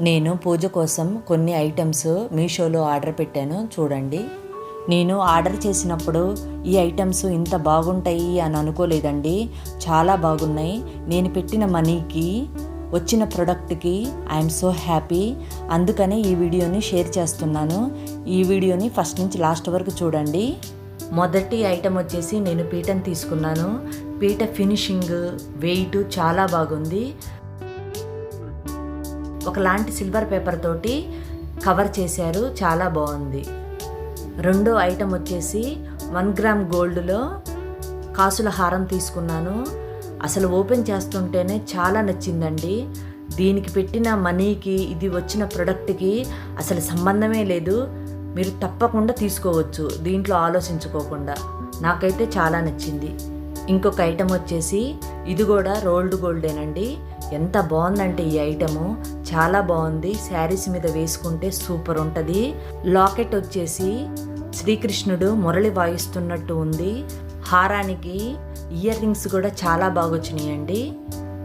నేను పూజ కోసం కొన్ని ఐటమ్స్ మీషోలో ఆర్డర్ పెట్టాను చూడండి. నేను ఆర్డర్ చేసినప్పుడు ఈ ఐటమ్స్ ఇంత బాగుంటాయి అని అనుకోలేదండి. చాలా బాగున్నాయి. నేను పెట్టిన మనీకి వచ్చిన ప్రోడక్ట్కి ఐఎమ్ సో హ్యాపీ. అందుకనే ఈ వీడియోని షేర్ చేస్తున్నాను. ఈ వీడియోని ఫస్ట్ నుంచి లాస్ట్ వరకు చూడండి. మొదటి ఐటమ్ వచ్చేసి నేను పీటను తీసుకున్నాను. పీట ఫినిషింగ్ వెయిట్ చాలా బాగుంది. ఒకలాంటి సిల్వర్ పేపర్ తోటి కవర్ చేశారు. చాలా బాగుంది. రెండో ఐటెం వచ్చేసి వన్ గ్రామ్ గోల్డ్లో కాసుల హారం తీసుకున్నాను. అసలు ఓపెన్ చేస్తుంటేనే చాలా నచ్చిందండి. దీనికి పెట్టిన మనీకి ఇది వచ్చిన ప్రొడక్ట్కి అసలు సంబంధమే లేదు. మీరు తప్పకుండా తీసుకోవచ్చు. దీంట్లో ఆలోచించుకోకుండా. నాకైతే చాలా నచ్చింది. ఇంకొక ఐటెం వచ్చేసి ఇది కూడా రోల్డ్ గోల్డేనండి. ఎంత బాగుందంటే ఈ ఐటము. చాలా బాగుంది. శారీస్ మీద వేసుకుంటే సూపర్ ఉంటుంది. లాకెట్ వచ్చేసి శ్రీకృష్ణుడు మురళి వాయిస్తున్నట్టు ఉంది. హారానికి ఇయర్ రింగ్స్ కూడా చాలా బాగా వచ్చినాయండి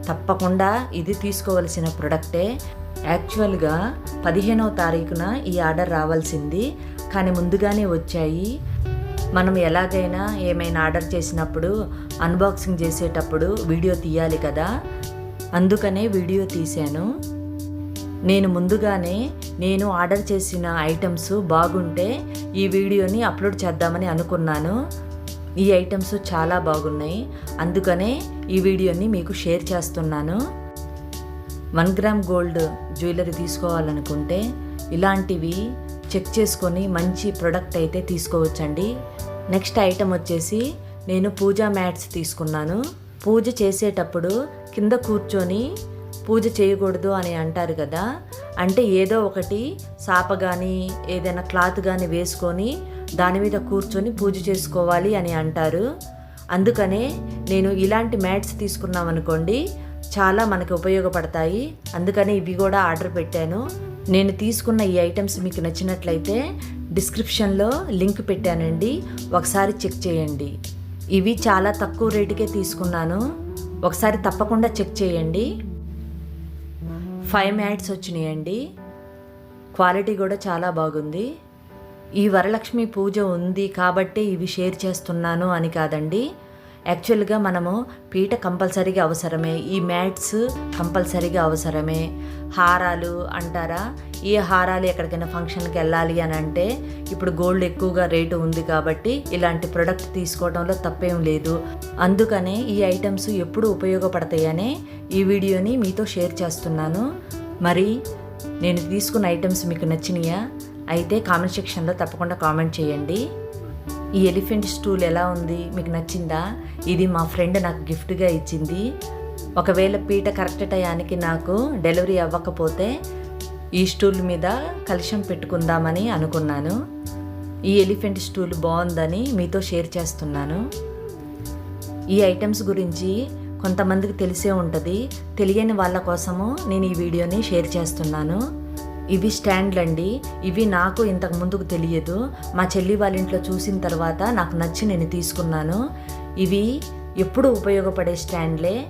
తప్పకుండా ఇది తీసుకోవలసిన ప్రొడక్టే. యాక్చువల్గా పదిహేనవ తారీఖున ఈ ఆర్డర్ రావాల్సింది. కానీ ముందుగానే వచ్చాయి. మనం ఎలాగైనా ఏమైనా ఆర్డర్ చేసినప్పుడు అన్బాక్సింగ్ చేసేటప్పుడు వీడియో తీయాలి కదా. అందుకనే వీడియో తీశాను. నేను ముందుగానే నేను ఆర్డర్ చేసిన ఐటమ్స్ బాగుంటే ఈ వీడియోని అప్లోడ్ చేద్దామని అనుకున్నాను. ఈ ఐటమ్స్ చాలా బాగున్నాయి. అందుకనే ఈ వీడియోని మీకు షేర్ చేస్తున్నాను. వన్ గ్రామ్ గోల్డ్ జ్యువెలరీ తీసుకోవాలనుకుంటే ఇలాంటివి చెక్ చేసుకొని మంచి ప్రొడక్ట్ అయితే తీసుకోవచ్చండి. నెక్స్ట్ ఐటమ్ వచ్చేసి నేను పూజా మ్యాట్స్ తీసుకున్నాను. పూజ చేసేటప్పుడు కింద కూర్చొని పూజ చేయకూడదు అని అంటారు కదా. అంటే ఏదో ఒకటి సాప కానీ ఏదైనా క్లాత్ కానీ వేసుకొని దాని మీద కూర్చొని పూజ చేసుకోవాలి అని అంటారు. అందుకనే నేను ఇలాంటి మ్యాట్స్ తీసుకున్నాం అనుకోండి చాలా మనకి ఉపయోగపడతాయి. అందుకని ఇవి కూడా ఆర్డర్ పెట్టాను. నేను తీసుకున్న ఈ ఐటమ్స్ మీకు నచ్చినట్లయితే డిస్క్రిప్షన్లో లింక్ పెట్టానండి. ఒకసారి చెక్ చేయండి. ఇవి చాలా తక్కువ రేటుకే తీసుకున్నాను. ఒకసారి తప్పకుండా చెక్ చేయండి. ఫైవ్ మ్యాట్స్ వచ్చినాయండి. క్వాలిటీ కూడా చాలా బాగుంది. ఈ వరలక్ష్మి పూజ ఉంది కాబట్టే ఇవి షేర్ చేస్తున్నాను అని కాదండి. యాక్చువల్గా మనము పీట కంపల్సరీగా అవసరమే ఈ మ్యాట్స్ కంపల్సరీగా అవసరమే. హారాలు అంటారా? ఈ హారాలు ఎక్కడికైనా ఫంక్షన్కి వెళ్ళాలి అని అంటే ఇప్పుడు గోల్డ్ ఎక్కువగా రేటు ఉంది కాబట్టి ఇలాంటి ప్రొడక్ట్ తీసుకోవడంలో తప్పేం లేదు. అందుకనే ఈ ఐటమ్స్ ఎప్పుడు ఉపయోగపడతాయనే ఈ వీడియోని మీతో షేర్ చేస్తున్నాను. మరి నేను తీసుకున్న ఐటమ్స్ మీకు నచ్చినాయా? అయితే కామెంట్ సెక్షన్లో తప్పకుండా కామెంట్ చేయండి. ఈ ఎలిఫెంట్ స్టూల్ ఎలా ఉంది? మీకు నచ్చిందా? ఇది మా ఫ్రెండ్ నాకు గిఫ్ట్గా ఇచ్చింది. ఒకవేళ పీట కరెక్ట్ టయానికి నాకు డెలివరీ అవ్వకపోతే ఈ స్టూల్ మీద కలుషం పెట్టుకుందామని అనుకున్నాను. ఈ ఎలిఫెంట్ స్టూల్ బాగుందని మీతో షేర్ చేస్తున్నాను. ఈ ఐటమ్స్ గురించి కొంతమందికి తెలిసే ఉంటుంది. తెలియని వాళ్ళ కోసము నేను ఈ వీడియోని షేర్ చేస్తున్నాను. ఇవి స్టాండ్లు అండి ఇవి నాకు ఇంతకు ముందుకు తెలియదు. మా చెల్లి వాళ్ళ ఇంట్లో చూసిన తర్వాత నాకు నచ్చి నేను తీసుకున్నాను. ఇవి ఎప్పుడు ఉపయోగపడే స్టాండ్లే.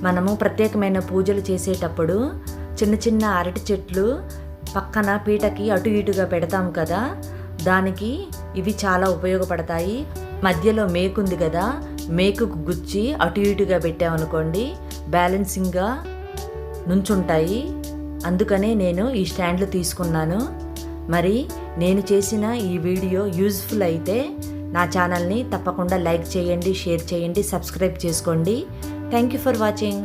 మనము ప్రత్యేకమైన పూజలు చేసేటప్పుడు చిన్న చిన్న అరటి చెట్లు పక్కన పీటకి అటు ఇటుగా పెడతాం కదా. దానికి ఇవి చాలా ఉపయోగపడతాయి. మధ్యలో మేకుంది కదా. మేకుకు గుచ్చి అటు ఇటుగా పెట్టామనుకోండి బ్యాలెన్సింగ్గా నుంచుంటాయి. అందుకనే నేను ఈ స్టాండ్లు తీసుకున్నాను. మరి నేను చేసిన ఈ వీడియో యూజ్ఫుల్ అయితే నా ఛానల్ని తప్పకుండా లైక్ చేయండి షేర్ చేయండి సబ్స్క్రైబ్ చేసుకోండి. Thank you for watching.